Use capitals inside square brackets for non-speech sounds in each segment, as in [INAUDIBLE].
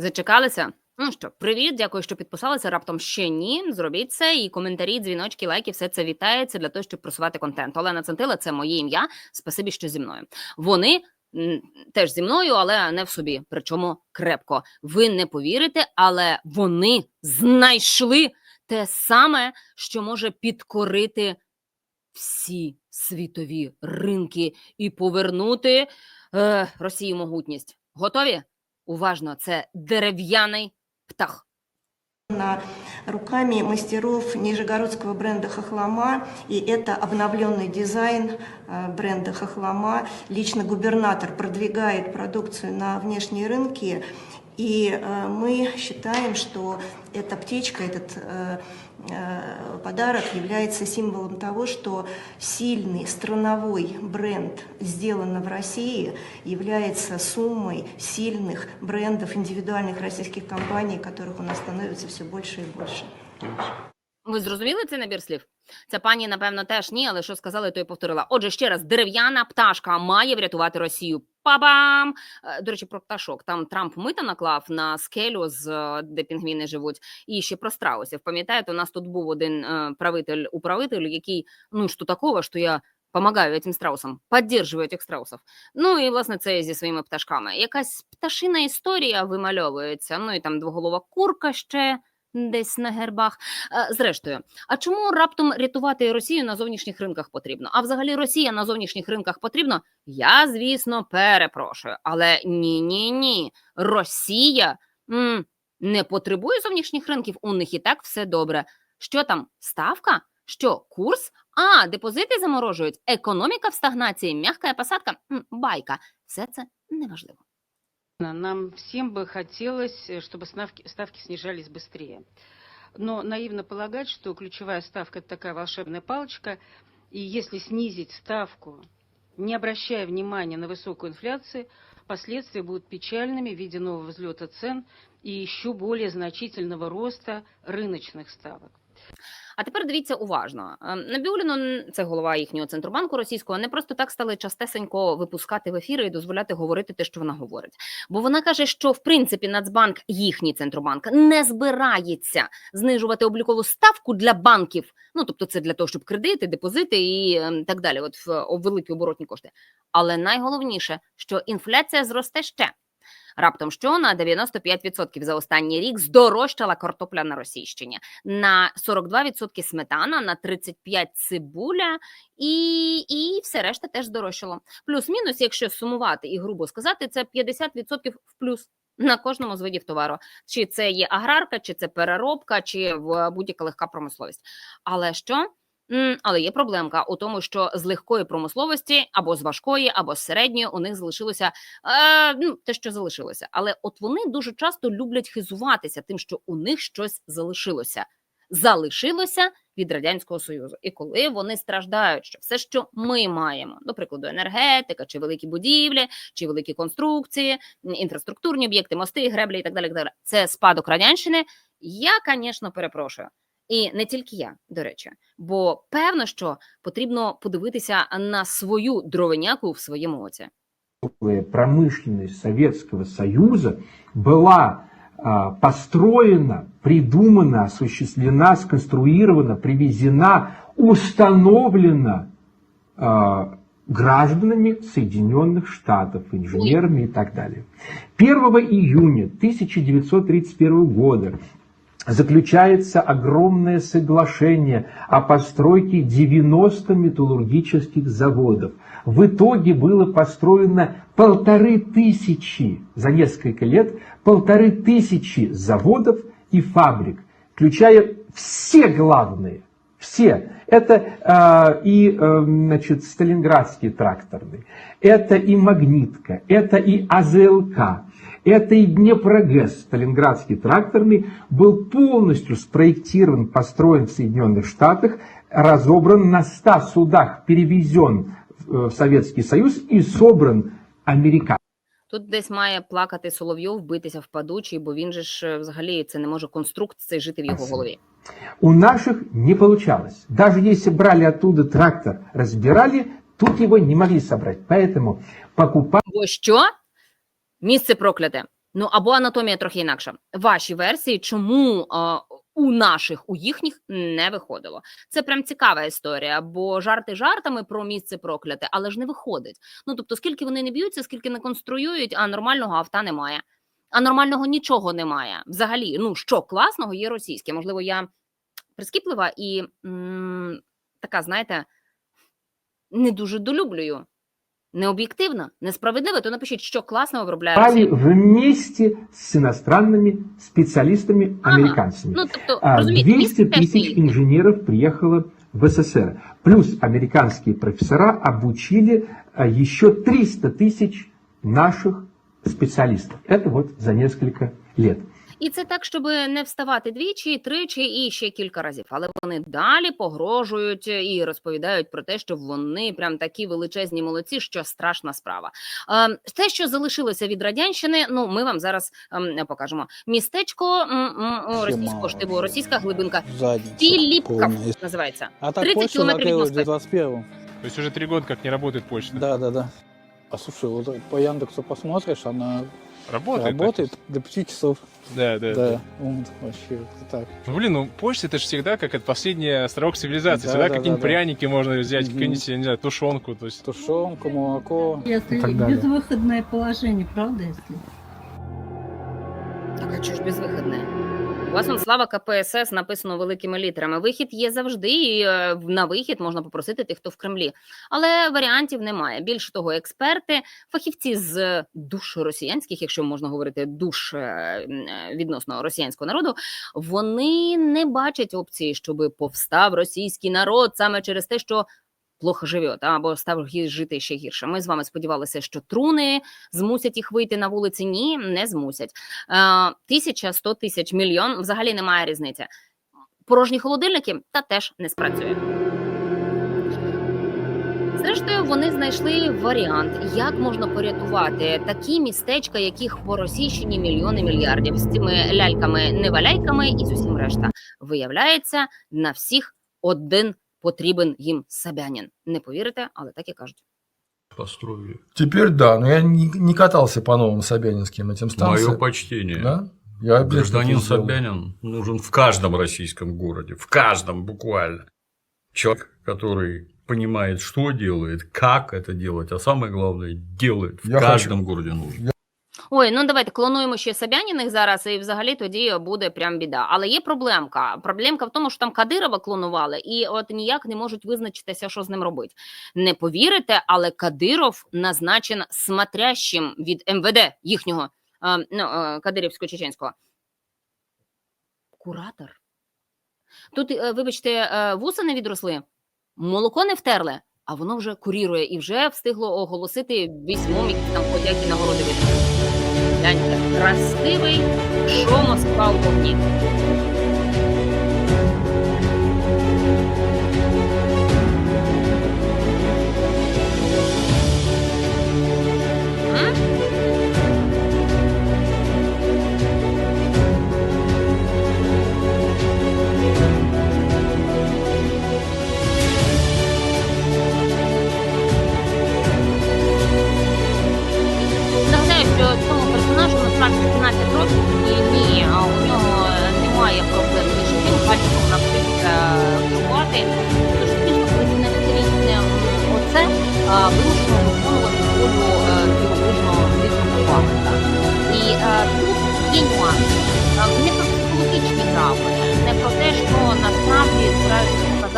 Зачекалися? Ну що, привіт, дякую, що підписалися. Раптом ще ні. Зробіть це. І коментарі, дзвіночки, лайки, все це вітається для того, щоб просувати контент. Олена Центила це моє ім'я. Спасибі, що зі мною. Вони теж зі мною, але не в собі. Причому крепко. Ви не повірите, але вони знайшли те саме, що може підкорити всі світові ринки і повернути е, Росії могутність. Готові? Уважно, це дерев'яний птах. на руками мастеров нижегородского бренда «Хохлома». И это обновленный дизайн э, бренда «Хохлома». Лично губернатор продвигает продукцию на внешние рынки. И э, мы считаем, что эта птичка, этот э, э, подарок является символом того, что сильный страновой бренд «Сделано в России» является суммой сильных брендов индивидуальных российских компаний, которых у нас становится все больше и больше. Ви зрозуміли цей набір слів? Ця пані, напевно, теж ні, але що сказали, то й повторила. Отже, ще раз, дерев'яна пташка має врятувати Росію. Па-бам! Е, До речі, про пташок. Там Трамп мита наклав на скелю, з е, де пінгвіни живуть, і ще про страусів. Пам'ятаєте, у нас тут був один е, правитель, управитель, який ну що такого, що я. Помагаю этим страусам, поддерживаю этих страусів. Ну і власне це зі своїми пташками. Якась пташина історія вимальовується. Ну і там двоголова курка ще десь на гербах. Е, Зрештою, а чому раптом рятувати Росію на зовнішніх ринках потрібно? А взагалі Росія на зовнішніх ринках потрібно? Я, звісно, перепрошую. Але ні, ні, ні. Росія м, не потребує зовнішніх ринків. У них і так все добре. Що там? Ставка? Що курс? А, депозити заморожують. Економіка в стагнації, м'яка посадка, байка. Все це неважливо. Нам всем бы хотелось, э, чтобы ставки, ставки снижались быстрее. Но наивно полагать, что ключевая ставка – это такая волшебная палочка, и если снизить ставку, не обращая внимания на высокую инфляцию, последствия будут печальными в виде нового взлета цен и еще более значительного роста рыночных ставок. А тепер дивіться уважно. Ем, Набіуліну, це голова їхнього центробанку російського, не просто так стали частесенько випускати в ефіри і дозволяти говорити те, що вона говорить. Бо вона каже, що в принципі Нацбанк, їхній центробанк, не збирається знижувати облікову ставку для банків. Ну тобто, це для того, щоб кредити, депозити і ем, так далі. От в великі оборотні кошти. Але найголовніше, що інфляція зросте ще. Раптом що на 95% за останній рік здорожчала картопля на Російщині, на 42% сметана, на 35% цибуля, і, і все решта теж здорожчало. Плюс-мінус, якщо сумувати і грубо сказати, це 50% в плюс. На кожному з видів товару, чи це є аграрка, чи це переробка, чи в будь-яка легка промисловість. Але що? Але є проблемка у тому, що з легкої промисловості або з важкої, або з середньої у них залишилося е, ну, те, що залишилося. Але от вони дуже часто люблять хизуватися тим, що у них щось залишилося. Залишилося від радянського союзу, і коли вони страждають, що все, що ми маємо, до прикладу, енергетика, чи великі будівлі, чи великі конструкції, інфраструктурні об'єкти, мости, греблі і так далі. так далі, Це спадок радянщини. Я, звісно, перепрошую. І не тільки я, до речі, бо певно, що потрібно подивитися на свою дровеняку в своєму оці. новая промышленность Советского Союза была а, построена, придумана, осуществлена, сконструирована, привезена, установлена а, гражданами Соединенных Штатов, инженерами и так далее. 1 июня 1931 года заключается огромное соглашение о постройке 90 металлургических заводов. В итоге было построено полторы тысячи, за несколько лет, полторы тысячи заводов и фабрик, включая все главные, все. Это э, и э, значит, Сталинградский тракторный, это и Магнитка, это и АЗЛК, это и Днепрогэс, Сталинградский тракторный, был полностью спроектирован, построен в Соединенных Штатах, разобран на 100 судах, перевезен в в Советский Союз и собран американцами. Тут десь має плакати Соловйов, битися в падучий, бо він же ж е, взагалі це не може конструкт цей жити в його голові. У наших не получалось. Даже если брали оттуда трактор, разбирали, тут его не могли собрать. Поэтому покупали Бо що? Місце прокляте. Ну або анатомія трохи інакша. Ваші версії, чому а, у наших, у їхніх не виходило. Це прям цікава історія, бо жарти жартами про місце прокляте, але ж не виходить. Ну тобто, скільки вони не б'ються, скільки не конструюють, а нормального авто немає. А нормального нічого немає. Взагалі, ну що класного є російське. Можливо, я прискіплива і м, така, знаєте, не дуже долюблюю Необ'єктивно, несправедливо, то напишіть, що класного виробляє Брали Росія. вместе с иностранными специалистами, Ага. американцами. Ну, тобто, А, розумієте, 200 місце теж тысяч їхнє. инженеров приехало в СССР. Плюс американские профессора обучили а, еще 300 тысяч наших специалистов. Это вот за несколько лет. І це так, щоб не вставати двічі, тричі і ще кілька разів. Але вони далі погрожують і розповідають про те, що вони прям такі величезні молодці, що страшна справа. Е, те, що залишилося від радянщини, ну ми вам зараз ем, покажемо. Містечко російського штибу, російська глибинка. Філіпка називається. А так 30 почта километров закрылась Москвы. в 21 То есть уже три года как не работает почта. Да, да, да. А слушай, вот по Яндексу посмотришь, она Работает? работает до 5 часов. Да, да. Да, да. вообще так. Ну, блин, ну почта это же всегда как это последний срок цивилизации. Да, всегда да, какие-нибудь да, да. пряники можно взять, Мгм. какую-нибудь, я не знаю, тушенку. То есть Тушенку, молоко. Если и так далее. безвыходное положение, правда, если? Так, а чого ж безвиходне? У вас он слава КПСС написано великими літерами. Вихід є завжди, і е, на вихід можна попросити тих, хто в Кремлі. Але варіантів немає. Більше того, експерти, фахівці з душ росіянських, якщо можна говорити душ е, е, відносно росіянського народу, вони не бачать опції, щоб повстав російський народ саме через те, що. Плохо живе, або став жити ще гірше. Ми з вами сподівалися, що труни змусять їх вийти на вулиці. Ні, не змусять. Е, Тисяча, сто тисяч, мільйон взагалі немає різниці. Порожні холодильники та теж не спрацює. Зрештою, вони знайшли варіант, як можна порятувати такі містечка, яких по Російщині мільйони мільярдів з цими ляльками, неваляйками і з усім решта. Виявляється, на всіх один потрібен їм Собянін. Не повірите, але так і кажуть. построили. Теперь да, но я не, не катался по новым Собянинским этим Мое станциям. почтение. Да? Я обязательно Гражданин это сделаю. Собянин нужен в каждом российском городе, в каждом буквально. Человек, который понимает, что делает, как это делать, а самое главное, делает. В Я каждом городе нужно. Ой, ну давайте клонуємо ще Собяніних зараз, і взагалі тоді буде прям біда. Але є проблемка. Проблемка в тому, що там Кадирова клонували, і от ніяк не можуть визначитися, що з ним робити. Не повірите, але Кадиров назначен смотрящим від МВД їхнього е, ну, е, Кадирівсько-чеченського. Куратор. Тут, е, вибачте, вуса не відросли, молоко не втерли, а воно вже курірує і вже встигло оголосити вісьмом, які там подяки нагороди видно. Гляньте, красивий, що Москва вогні.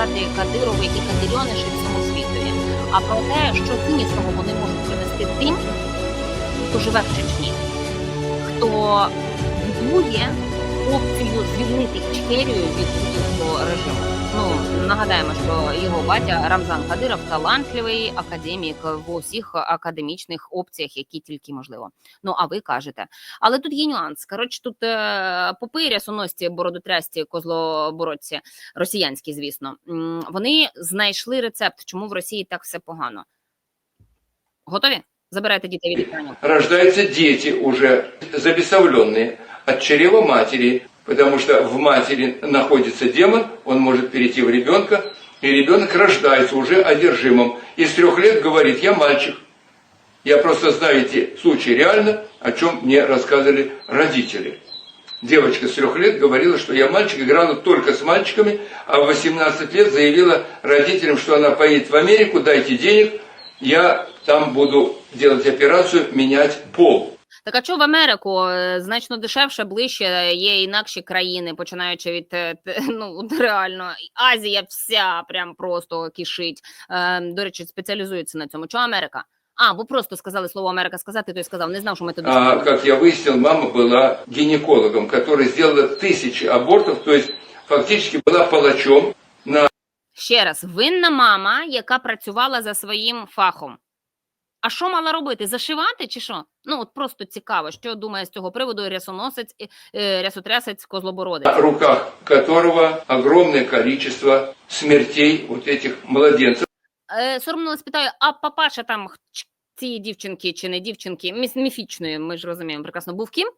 Показати Кадирови і Кадирьониші всьому світові, а про те, що ціннісного вони можуть принести тим, хто живе в Чечні, хто будує опцію звільнити Ічкерію від путінського режиму. Ну нагадаємо, що його батя Рамзан Кадиров талантливий академік в усіх академічних опціях, які тільки можливо. Ну а ви кажете, але тут є нюанс. Коротше, тут е, попи рясоносці, бородотрясті, козлобородці, росіянські, звісно, вони знайшли рецепт, чому в Росії так все погано. Готові? Забирайте дітей від екранів. рождаются дети уже забесовленные от чрева матери, потому что в матери находится демон, он может перейти в ребенка, и ребенок рождается уже одержимым. И с трех лет говорит, я мальчик. Я просто знаю эти случаи реально, о чем мне рассказывали родители. Девочка с трех лет говорила, что я мальчик, играла только с мальчиками, а в 18 лет заявила родителям, что она поедет в Америку, дайте денег, я там буду делать операцию, менять пол. Так а що в Америку Е, значно дешевше, ближче е, є інакші країни, починаючи від е, [LAUGHS] те- ну от реально Азія вся прям просто кишить. Е, до речі, спеціалізується на цьому. Чого Америка? А, бо просто сказали слово Америка сказати, той сказав, не знав, що ми туди. А, как я выяснил, мама была гинекологом, которая сделала тысячи абортов, то есть фактически была палачом на Ще раз, винна мама, яка працювала за своїм фахом. А що мала робити? Зашивати чи що? Ну от просто цікаво, що думає з цього приводу рясоносець, е, рясотрясець Козлобородець. руках которого огромное количество смертей вот этих младенцев. Е, соромно спитаю, а папаша там цієї дівчинки чи не дівчинки, міфічної, ми ж розуміємо прекрасно, був ким?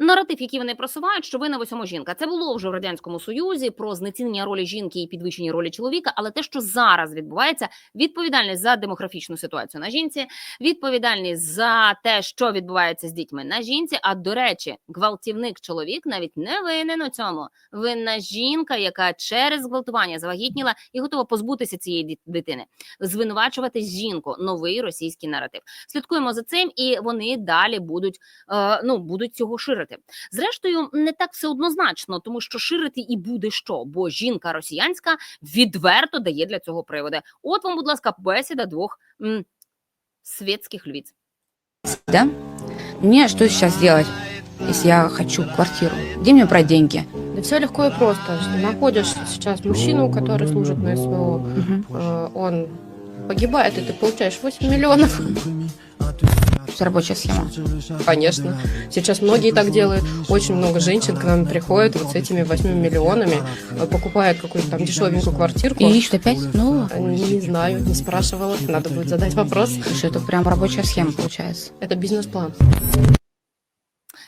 Наратив, який вони просувають, що винна в усьому жінка. Це було вже в радянському союзі про знецінення ролі жінки і підвищення ролі чоловіка. Але те, що зараз відбувається, відповідальність за демографічну ситуацію на жінці, відповідальність за те, що відбувається з дітьми на жінці. А до речі, гвалтівник чоловік навіть не винен у цьому. Винна жінка, яка через зґвалтування завагітніла і готова позбутися цієї дитини. Звинувачувати жінку новий російський наратив. Слідкуємо за цим, і вони далі будуть е, ну будуть цього ширити. Зрештою, не так все однозначно, тому що ширити і буде що, бо жінка росіянська відверто дає для цього приводи. От вам, будь ласка, бесіда двох м, світських львіць. Да? Мне что сейчас делать, если я хочу квартиру? Где мне брать деньги? Да все легко и просто. Что находишь сейчас мужчину, который служит на СВО, Мгм. э, он погибает, и ты получаешь 8 миллионов. Это рабочая схема. Конечно. Сейчас многие так делают. Очень много женщин к нам приходят вот с этими 8 миллионами, э, покупают какую-то там дешевенькую квартирку. И ищут опять нового? Э, Не знаю, не спрашивала. Надо будет задать вопрос. Слушай, это прям рабочая схема получается. Это бизнес-план.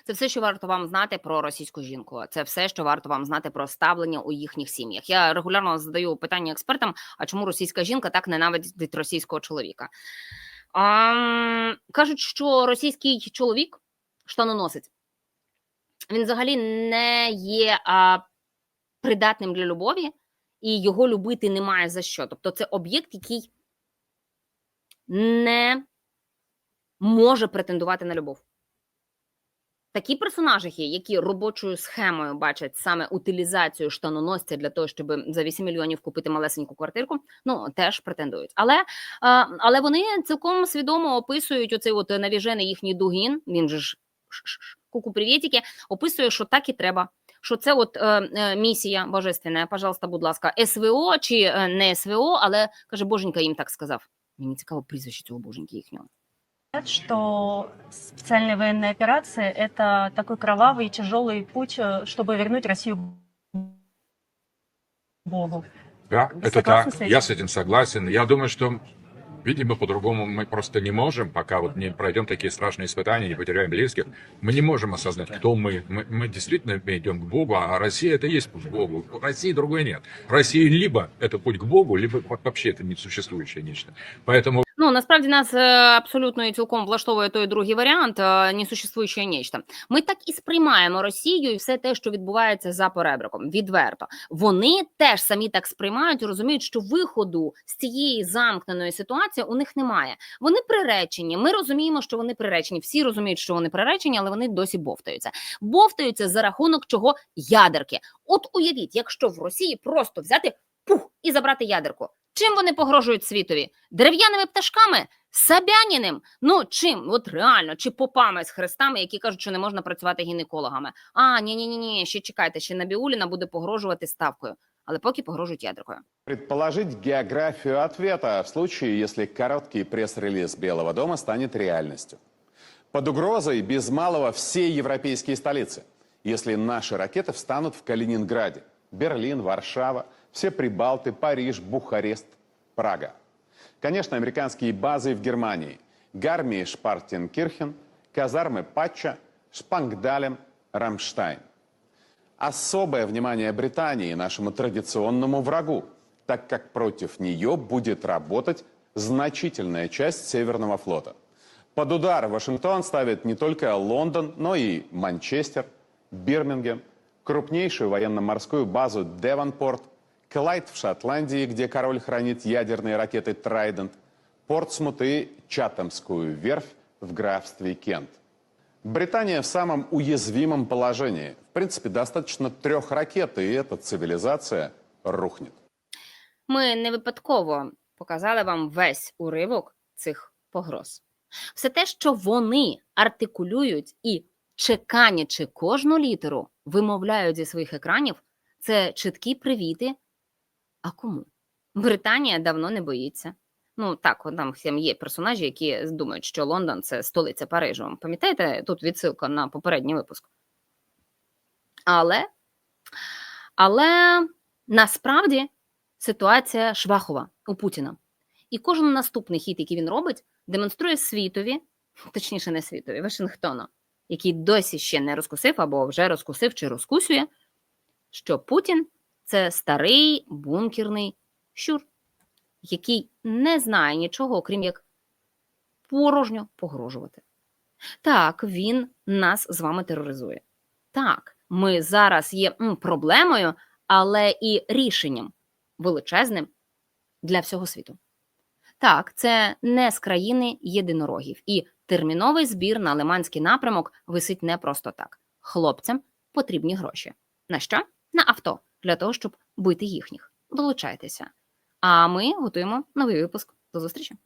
Це все, що варто вам знати про російську жінку. Це все, що варто вам знати про ставлення у їхніх сім'ях. Я регулярно задаю питання експертам: а чому російська жінка так ненавидить російського чоловіка? А, кажуть, що російський чоловік штаноносець. Він взагалі не є а, придатним для любові, і його любити немає за що. Тобто, це об'єкт, який не може претендувати на любов. Такі персонажі які робочою схемою бачать саме утилізацію штаноносця для того, щоб за 8 мільйонів купити малесеньку квартирку, ну теж претендують. Але, але вони цілком свідомо описують оцей от навіжений їхній дугін. Він же ж куку привітики, описує, що так і треба. Що це от е, е, місія божественна, пожалуйста, будь ласка, СВО чи е, не СВО, але каже, боженька їм так сказав. Мені цікаво прізвище цього боженьки їхнього. Что специальная военная операция – это такой кровавый и тяжелый путь, э, чтобы вернуть Россию Богу. Да, Вы это так. с этим? Я с этим согласен. Я думаю, что, видимо, по-другому мы просто не можем, пока вот не пройдем такие страшные испытания, не потеряем близких. Мы не можем осознать, кто мы. Мы, мы действительно идем к Богу, а Россия это и есть путь к Богу. У России другой нет. Россия либо это путь к Богу, либо вообще это несуществующее нечто. Поэтому Ну насправді нас е, абсолютно і цілком влаштовує той другий варіант е, несуществуюче нечто. Ми так і сприймаємо Росію і все те, що відбувається за поребриком. Відверто вони теж самі так сприймають, і розуміють, що виходу з цієї замкненої ситуації у них немає. Вони приречені. Ми розуміємо, що вони приречені. Всі розуміють, що вони приречені, але вони досі бовтаються. Бовтаються за рахунок чого ядерки. От уявіть, якщо в Росії просто взяти пух і забрати ядерку. Чим вони погрожують світові? Дерев'яними пташками? Сабяніним? Ну чим? От реально, чи попами з хрестами, які кажуть, що не можна працювати гінекологами. А, ні, ні, ні, ні, ще чекайте, ще Набіуліна буде погрожувати ставкою, але поки погрожують ядеркою. Предположить географию ответа в случае, если короткий пресс-релиз Белого дома станет реальностью. Под угрозой без малого все европейские столицы, если наши ракеты встанут в Калининграде, Берлин, Варшава, все Прибалты, Париж, Бухарест, Прага. Конечно, американские базы в Германии, Гармии Шпартенкирхен, казармы Патча, Шпангдалем, Рамштайн. Особое внимание Британии, нашему традиционному врагу, так как против нее будет работать значительная часть Северного флота. Под удар Вашингтон ставит не только Лондон, но и Манчестер, Бирмингем, крупнейшую военно-морскую базу Девонпорт, Клайд в Шотландии, где король хранит ядерные ракеты «Трайдент», Портсмут и Чатамскую верфь в графстве Кент. Британия в самом уязвимом положении. В принципе, достаточно трех ракет, и эта цивилизация рухнет. Ми не випадково показали вам весь уривок цих погроз. Все те, що вони артикулюють і чеканячи кожну літеру, вимовляють зі своїх екранів, це чіткі привіти. а кому? Британія давно не боїться. Ну так, там всім є персонажі, які думають, що Лондон це столиця Парижу. Пам'ятаєте, тут відсилка на попередній випуск. Але, але насправді ситуація швахова у Путіна. І кожен наступний хід, який він робить, демонструє світові, точніше, не світові, Вашингтону, який досі ще не розкусив або вже розкусив чи розкусює, що Путін це старий бункерний щур, який не знає нічого, окрім як порожньо погрожувати. Так, він нас з вами тероризує. Так, ми зараз є проблемою, але і рішенням величезним для всього світу. Так, це не з країни єдинорогів, і терміновий збір на Лиманський напрямок висить не просто так. Хлопцям потрібні гроші. На що? На авто для того, щоб бити їхніх. Долучайтеся. А ми готуємо новий випуск. До зустрічі!